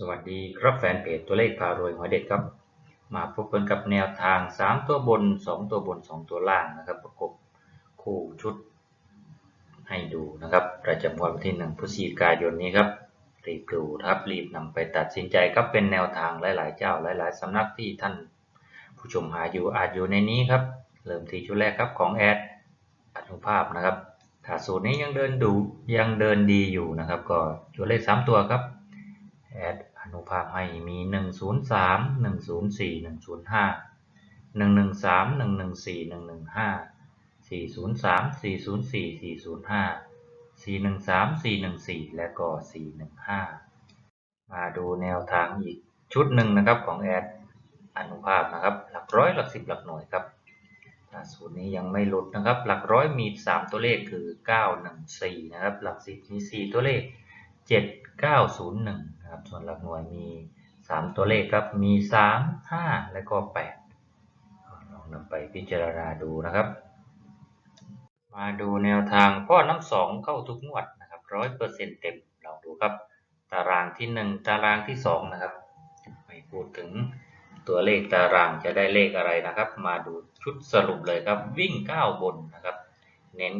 สวัสดีครับแฟนเพจตัวเลขพารวยหัวเด็ดครับ มาพบกันกับแนวทาง 3 ตัวบน 2 ตัวบน 2 ตัวล่างนะครับ ประกบคู่ชุดให้ดูนะครับประจำวันที่ 1พฤศจิกายนนี้ครับรีบดูครับรีบนำไปตัดสินใจครับเป็นแนวทางหลาย ๆ เจ้าหลาย ๆสำนักที่ท่านผู้ชมหาอยู่อาจอยู่ในนี้ครับ เริ่มที่ชุดแรกครับของแอดอนุภาพนะครับถ้าสูตรนี้ยังเดินดูยังเดินดีอยู่นะครับ ก็ตัวเลข 3 ตัวครับแอด อนุภาพให้มี 103 104 105 113 114 115 403 404 405 413 414 และก็ 415 มาดูแนวทางอีกชุดหนึ่งนะครับของแอดอนุภาพนะครับ หลักร้อยหลักสิบหลักหน่วยครับถ้าสูตรนี้ยังไม่หลุดนะครับ หลักร้อยมี 3 ตัวเลขคือ 914 นะครับ หลักสิบมี 4 ตัวเลข 7901 นะครับส่วนหลักหน่วยมี 3 ตัวเลขครับมี 3 5 และก็ 8 ลองนำไปพิจารณาดูนะครับ มาดูแนวทางพ่อน้ำสองเข้าทุกงวดนะครับร้อยเปอร์เซ็นต์เต็มลองดูครับ ตารางที่ 1 ตารางที่ 2 นะครับไม่พูดถึงตัวเลขตารางจะได้เลขอะไรนะครับ มาดูชุดสรุปเลยครับวิ่ง 9 บนนะครับ เน้น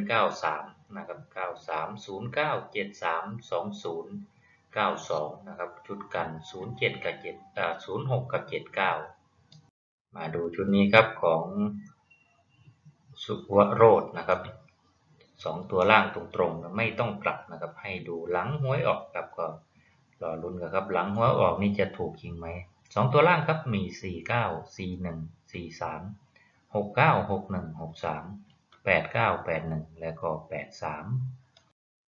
93 นะครับ 93 09 73 20 92 นะครับ ชุดกัน 07 กับ7อ่า06 กับ 79 มาดูชุดนี้ครับของสุวโรจน์นะครับสองตัวล่างตรงๆ ไม่ต้องกลับนะครับ ให้ดูหลังหวยออกครับก็รอลุ้นกันครับ หลังหวยออกนี่จะถูกจริงไหมสองตัวล่างครับมี 49 41 43 69 61 63 89 81 และก็ 83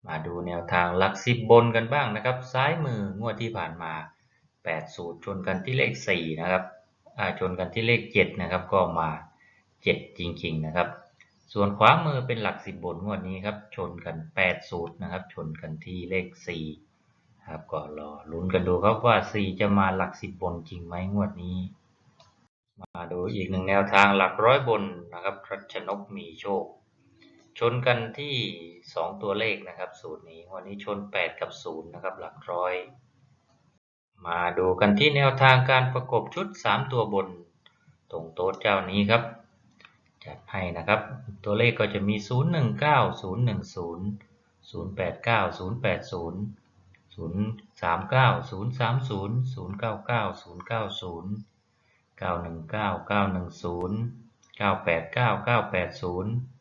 มาดูแนวทางหลักสิบบนกันบ้างนะครับ ซ้ายมืองวดที่ผ่านมา 8 สูตรชนกันที่เลข 4 นะครับชนกันที่เลข 7 นะครับ ก็มา 7 จริง ๆ นะครับ ส่วนขวามือเป็นหลักสิบบนงวดนี้ครับ ชนกัน 8 สูตรนะครับ ชนกันที่เลข 4 ครับ ก็รอลุ้นกันดูครับว่า 4 จะมาหลักสิบบนจริงไหมงวดนี้ มาดูอีกหนึ่งแนวทางหลักร้อยบนนะครับรัชนกมีโชค ชนกันที่ 2 ตัวเลขนะครับสูตรนี้วันนี้ชน 8 กับ 0 นะครับ หลักร้อย มาดูกันที่แนวทางการประกบชุด 3 ตัวบน ตรงโต๊ะเจ้านี้ครับ จัดให้นะครับ ตัวเลขก็จะมี 019 010 089 080 039 030 099 090 919 910 989 980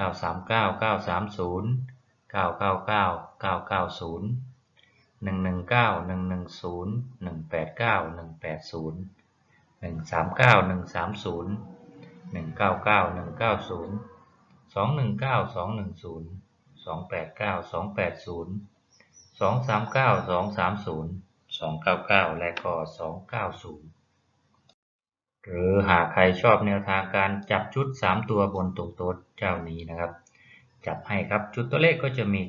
939 930 999 990 119 110 189 180 139 130 199 190 219 210 289 280 239 230 299 และก็ 290 หรือหากใครชอบแนวทางการจับชุด 3 ตัวบนตรงโต๊ะเจ้านี้นะครับ จับให้ครับชุดตัวเลขก็จะมี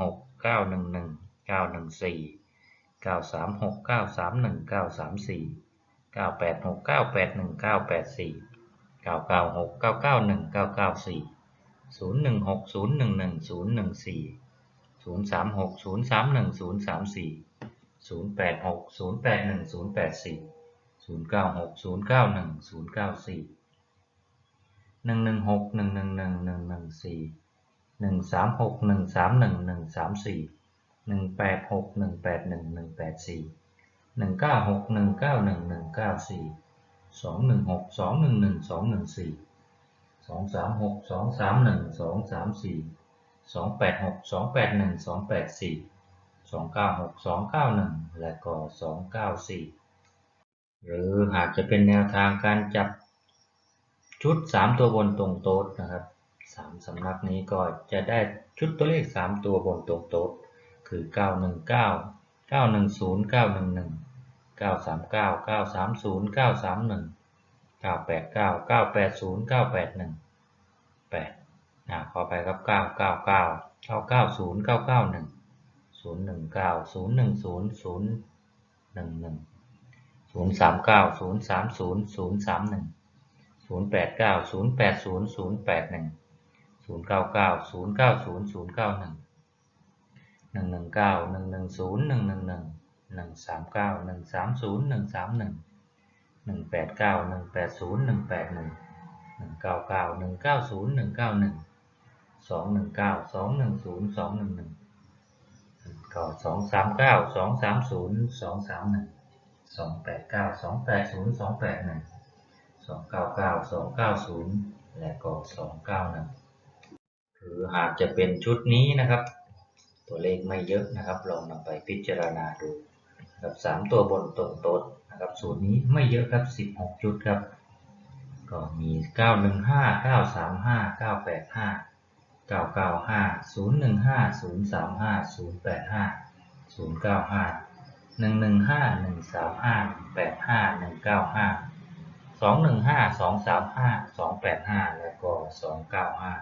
916 911 914 936 931 934 986 981 984 996 991 994 016 011 014 036 031 034 086 081 084 096 091 094 116 111 114 136 131 134 186 181 184 196 191 194 216 211 214 236 231 234 286 281 284 296 291 และก็294 หรือหากจะเป็นแนวทางการจับชุด 3 ตัวบนตรงโต๊ดนะครับ3สำนักนี้ก็จะได้ชุดตัวเลข 3 ตัวบนตรงโต๊ดคือ 919 910 911 939 930 931 989 980 981 8อ่าขอไปครับ 999 990 991 019 010 011 039 030 031 089 080 081 099 090 091 119 110 111หนึ่งสามเก้าหนึ่งสามศูนย์หนึ่งสามหนึ่งหนึ่งแปดเก้าหนึ่งแปดศูนย์หนึ่งแปดหนึ่งหนึ่งเก้าเก้าหนึ่งเก้าศูนย์หนึ่งเก้าหนึ่งสองหนึ่งเก้าสองหนึ่งศูนย์สองหนึ่งหนึ่งก็สองสามเก้าสองสามศูนย์สองสามหนึ่ง สองแปดเก้าสองแปดศูนย์สองแปดหนึ่งสองเก้าเก้าสองเก้าศูนย์และก็สองเก้าหนึ่งคือหากจะเป็นชุดนี้นะครับ ตัวเลขไม่เยอะนะครับ ลองนำไปพิจารณาดูครับสามตัวบนตรงโต๊ดนะครับสูตรนี้ไม่เยอะครับสิบหกชุดครับ ก็มีเก้าหนึ่งห้าเก้าสามห้าเก้าแปดห้าเก้าเก้าห้าศูนย์หนึ่งห้าศูนย์สามห้าศูนย์แปดห้าศูนย์เก้าห้า หนึ่งหนึ่งห้าหนึ่งสามห้าแปดห้าหนึ่งเก้าห้าสองหนึ่งห้าสองสามห้าสองแปดห้าแล้วก็สองเก้าห้า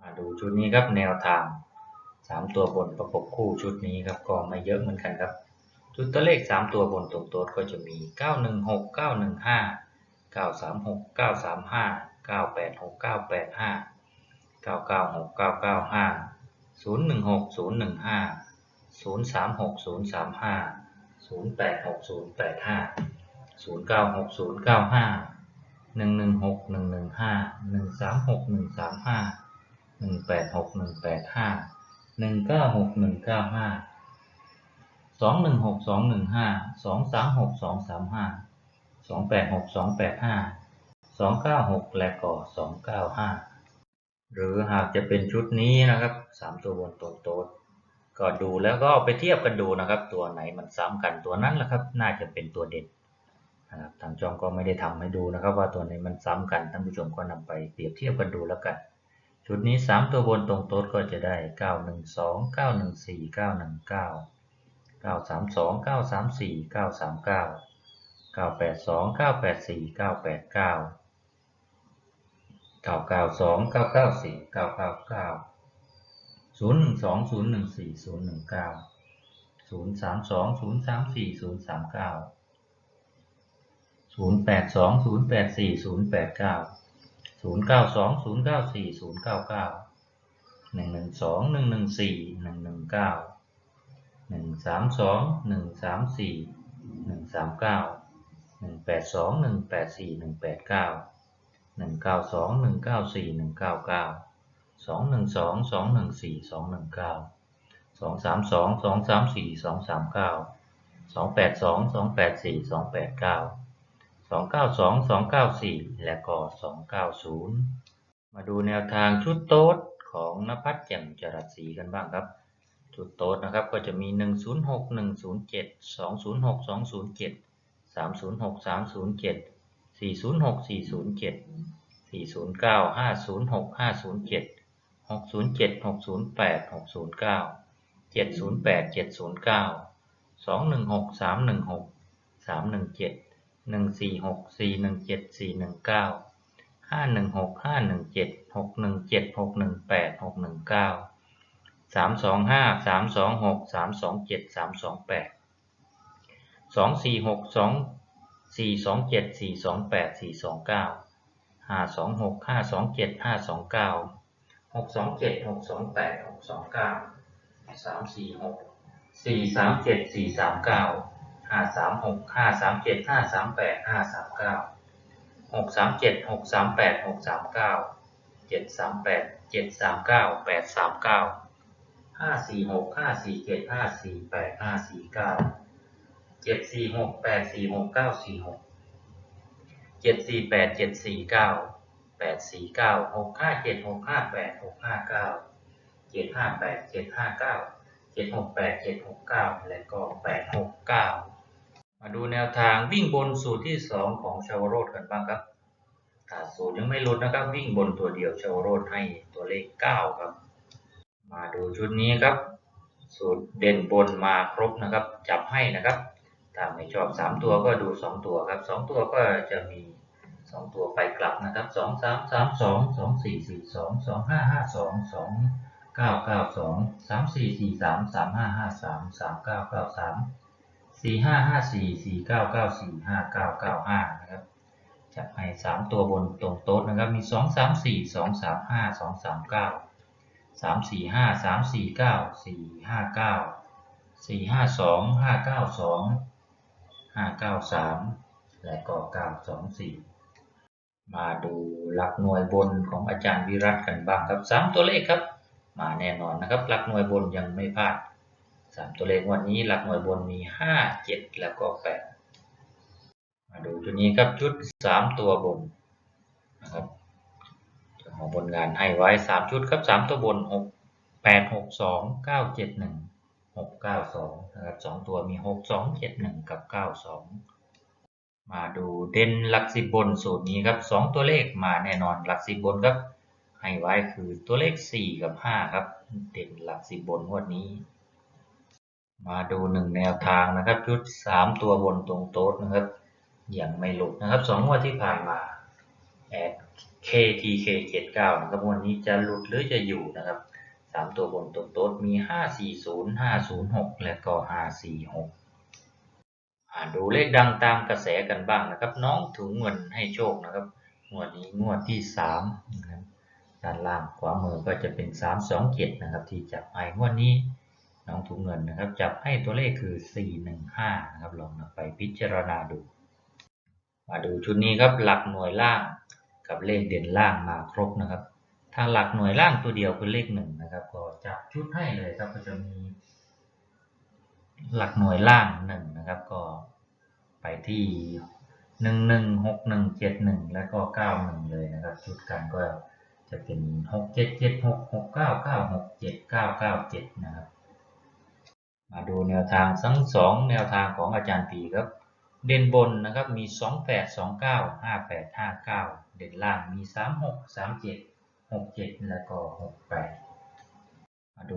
มาดูชุดนี้ครับแนวทางสามตัวบนประกบคู่ชุดนี้ครับก็ไม่เยอะเหมือนกันครับ ชุดตัวเลขสามตัวบนตรงต๊ดก็จะมีเก้าหนึ่งหกเก้าหนึ่งห้าเก้าสามหกเก้าสามห้าเก้าแปดหกเก้าแปดห้าเก้าเก้าหกเก้าเก้าห้าศูนย์หนึ่งหกศูนย์หนึ่งห้า ศูนย์สามหกศูนย์สามห้าศูนย์แปดหกศูนย์แปดห้าศูนย์เก้าหกศูนย์เก้าห้าหนึ่งหนึ่งหกหนึ่งหนึ่งห้าหนึ่งสามหกหนึ่งสามห้าหนึ่งแปดหกหนึ่งแปดห้าหนึ่งเก้าหกหนึ่งเก้าห้าสองหนึ่งหกสองหนึ่งห้าสองสามหกสองสามห้าสองแปดหกสองแปดห้าสองเก้าหกและก็สองเก้าห้าหรือหากจะเป็นชุดนี้นะครับสามตัวบนตัวโต๊ด ก็ดูแล้วก็เอาไปเทียบกันดูนะครับ ตัวไหนมันซ้ำกันตัวนั้นแหละครับ น่าจะเป็นตัวเด่นนะครับทางจอมก็ไม่ได้ทำให้ดูนะครับ ว่าตัวไหนมันซ้ำกันท่านผู้ชมก็นำไปเปรียบเทียบกันดูแล้วกัน ชุดนี้ 3 ตัวบนตรงโต๊ดก็จะได้ 912 914 919 932 934 939 982 984 989 992 994 999 ศูนย์เก้าสองศูนย์เก้าสี่ศูนย์หนึ่งสองหนึ่งหนึ่งสี่หนึ่งหนึ่งเก้าหนึ่งสามสองหนึ่งสามสี่หนึ่งสามเก้าหนึ่งแปดสองหนึ่งแปดสี่หนึ่งแปดเก้าหนึ่งเก้าสองหนึ่งเก้าสี่หนึ่งเก้าเก้าสองหนึ่งสองสองหนึ่งสี่สองหนึ่งเก้าสองสามสองสองสามสี่สองสามเก้าสองแปดสองสองแปดสี่สองแปดเก้าสองเก้าสองสองเก้าสี่และก็สองเก้าศูนย์ มาดูแนวทางชุดโต๊ดของนภัสแจ่สศรีกันบ้างครับ ชุดโต๊ดนะก็จะมีหนึ่งศูนย์หกหนึ่งเจ็ดสองศูนย์หกสองศูนย์เจ็ดสามศูนย์หกสามเจ็ดสี่ศูนย์หกสี่ศูนย์เจ็ดสี่ศูนย์เก้าห้าศูนย์หกห้าศูนย์เจ็ดหกศูนย์เจ็ดหกศูนย์แปดหกศูนย์เก้าเจ็ดศูนย์แปดเจ็ดศูนย์เก้าสองนึ่งหกสางหกสามหนึ่งเจ็ดหนึ่งสี่หกสี่หนึ่งเจ็ดสี่หนึ่งเก้าห้าหนึ่งหกห้าหนึ่งเจ็ดหกหนึ่งเจ็ดหกหนึ่งแปดนึ่งเก้าห้าสามสองหกสามสองเจ็ดสามสองแปดสองสี่หกสองสี่สองเจ็ดสี่สอง แปดสี่สองเก้าห้าสองหกห้าสองเจ็ดห้าสองเก้า หกสองเจ็ดหกสองแปดหกสองเก้าสามสี่หกสี่สามเจ็ดสี่สามเก้าห้าสามหกห้าสามเจ็ดห้าสามแปดห้าสามเก้าหกสามเจ็ดหกสามแปดหกสามเก้าเจ็ดสามแปดเจ็ดสามเก้าแปดสามเก้าห้าสี่หกห้าสี่เจ็ดห้าสี่แปดห้าสี่เก้าเจ็ดสี่หกแปดสี่หกเก้าสี่หกเจ็ดสี่แปดเจ็ดสี่เก้า แปดสี่เก้าหกห้าเจ็ดหกห้าแปดหกห้าเก้าเจ็ดห้าแปดเจ็ดห้าเก้าเจ็ดหกแปดเจ็ดหกเก้าและก็แปดหกเก้ามาดูแนวทางวิ่งบนสูตรที่สองของชาวโรดกันบ้างครับถ้าสูตรยังไม่ลดนะครับ วิ่งบนตัวเดียวชาวโรดให้ตัวเลขเก้าครับ มาดูชุดนี้ครับ สูตรเด่นบนมาครบนะครับ จับให้นะครับถ้าไม่ชอบสามตัวก็ดูสองตัวครับสองตัวก็จะมี สองตัวไปกลับนะครับสองสามสามสองสองสี่สี่สองสองห้าห้าสองสองเก้าเก้าสองสามสี่สี่สามสามห้าห้าสามสามเก้าเก้าสามสี่ห้าห้าสี่สี่เก้าเก้าสี่ห้าเก้าเก้าห้านะครับจับให้สามตัวบนตรงโต๊ะนะครับมีสองสามสี่สองสามห้าสองสามเก้าสามสี่ห้าสามสี่เก้าสี่ห้าเก้าสี่ห้าสองห้าเก้าสองห้าเก้าสามและก็เก้าสองสี่ มาดูหลักหน่วยบนของอาจารย์วิรัตกันบ้างครับสามตัวเลขครับ มาแน่นอนนะครับ หลักหน่วยบนยังไม่พลาดสามตัวเลขวันนี้หลักหน่วยบนมีห้าเจ็ดแล้วก็แปดมาดูชุดนี้ครับชุดสามตัวบนนะครับเจ้าของบนงานให้ไว้สามชุดครับสามตัวบนหกแปดหกสองเก้าเจ็ดหนึ่งหกเก้าสองนะครับสองตัวมีหกสองเจ็ดหนึ่งกับเก้าสอง มาดูเด่นหลักสิบบนสูตรนี้ครับสองตัวเลขมาแน่นอนหลักสิบบนครับ ให้ไว้คือตัวเลข 4 กับ 5 ครับ เด่นหลักสิบบนงวดนี้ มาดูหนึ่งแนวทางนะครับชุด3 ตัวบนตรงโต๊ดนะครับยังไม่หลุดนะครับสองงวดที่ผ่านมาแอด KTK 79นะครับวันนี้จะหลุดหรือจะอยู่นะครับ3ตัวบนตรงโต๊ดมี 540 506 และก็ 546อ่า ดูเลขดังตามกระแสกันบ้างนะครับ น้องถุงเงินให้โชคนะครับงวดนี้งวดที่3นะครับด้านล่างขวามือก็จะเป็น 3 2 7นะครับ ที่จับให้งวดนี้น้องถุงเงินนะครับ จับให้ตัวเลขคือ 4 1 5นะครับลองนำไปพิจารณาดู มาดูชุดนี้ครับหลักหน่วยล่างกับเลขเด่นล่างมาครบนะครับถ้าหลักหน่วยล่างตัวเดียวคือเลขหนึ่งนะครับก็จับชุดให้เลยครับก็จะมี หลักหน่วยล่างหนึ่งนะครับ ก็ไปที่หนึ่งหนึ่งหกหนึ่งเจ็ดหนึ่งแล้วก็เก้าหนึ่งเลยนะครับ ชุดกันก็จะเป็นหกเจ็ดเจ็ดหกหกเก้าเก้าหกเจ็ดเก้าเก้าเจ็ดนะครับ มาดูแนวทางทั้งสองแนวทางของอาจารย์ปีครับ เด่นบนนะครับมีสองแปดสองเก้าห้าแปดห้าเก้าเด่นล่างมีสามหกสามเจ็ดหกเจ็ดแล้วก็หกแปด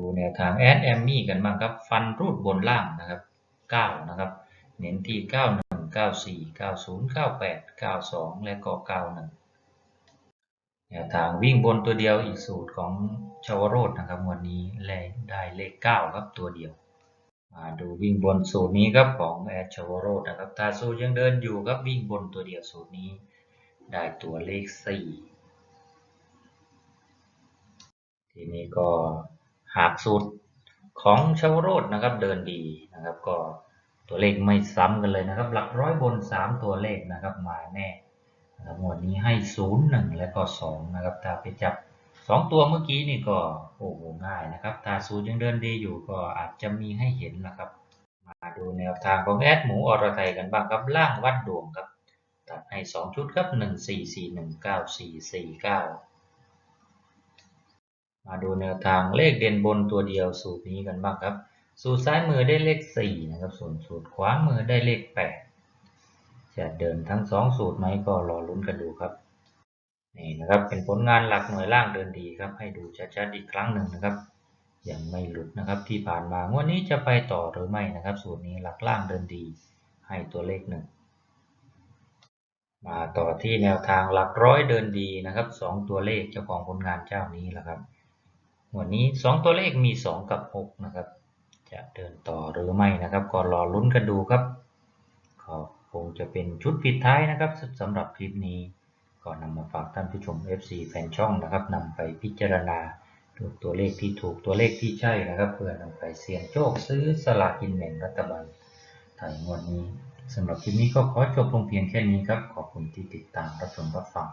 ดูแนวทางแอดแอมมี่กันบ้างครับฟันรูดบนล่างนะครับเก้านะครับ เน้นที่เก้าหนึ่งเก้าสี่เก้าศูนย์เก้าและก็เก้าหนึ่งแนวทางวิ่งบนตัวเดียวอีกสูตรของชาวโรดนะครับวันนี้แลได้เลข 9 ครับตัวเดียวมาดูวิ่งบนสูตรนี้ครับของแอดชาวโรดนะครับตาสูยังเดินอยู่ครับวิ่งบนตัวเดียวสูตรนี้ ได้ตัวเลข 4 ทีนี้ก็ หากสูตรของชาวโรดนะครับเดินดีนะครับ ก็ตัวเลขไม่ซ้ำกันเลยนะครับ หลักร้อยบน 3 ตัวเลขนะครับมาแน่นะครับหมวดนี้ให้ 0 1 และก็ 2 นะครับ ถ้าไปจับ 2 ตัวเมื่อกี้นี่ก็โอ้โหง่ายนะครับ ถ้าศูนย์ยังเดินดีอยู่ก็อาจจะมีให้เห็นนะครับ มาดูแนวทางของแอดหมูอรไทยกันบ้างครับล่างวัดดวงครับตัดให้ 2 ชุดครับ 1 4 4 1 9 4 4 9 มาดูแนวทางเลขเด่นบนตัวเดียวสูตรนี้กันบ้างครับ สูตรซ้ายมือได้เลข 4 นะครับ ส่วนสูตรขวามือได้เลข 8 จะเดินทั้งสองสูตรไหมก็รอลุ้นกันดูครับนี่นะครับเป็นผลงานหลักหน่วยล่างเดินดีครับ ให้ดูชัดๆอีกครั้งหนึ่งนะครับยังไม่หลุดนะครับที่ผ่านมางวดนี้จะไปต่อหรือไม่นะครับ สูตรนี้หลักล่างเดินดีให้ตัวเลขหนึ่งมาต่อที่แนวทางหลักร้อยเดินดีนะครับสองตัวเลขเจ้าของผลงานเจ้านี้แหละครับ วันนี้สองตัวเลขมีสองกับหกนะครับ จะเดินต่อหรือไม่นะครับก็รอลุ้นกันดูครับขอคงจะเป็นชุดปิดท้ายนะครับสำหรับคลิปนี้ก็นำมาฝากท่านผู้ชม FC แฟนช่องนะครับนำไปพิจารณาดูตัวเลขที่ถูกตัวเลขที่ใช่นะครับ เพื่อนำไปเสี่ยงโชคซื้อสลากกินแบ่งรัฐบาลไทยงวดนี้สำหรับคลิปนี้ก็ขอจบลงเพียงแค่นี้ครับ ขอบคุณที่ติดตามรับชมรับฟัง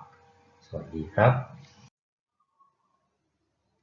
สวัสดีครับ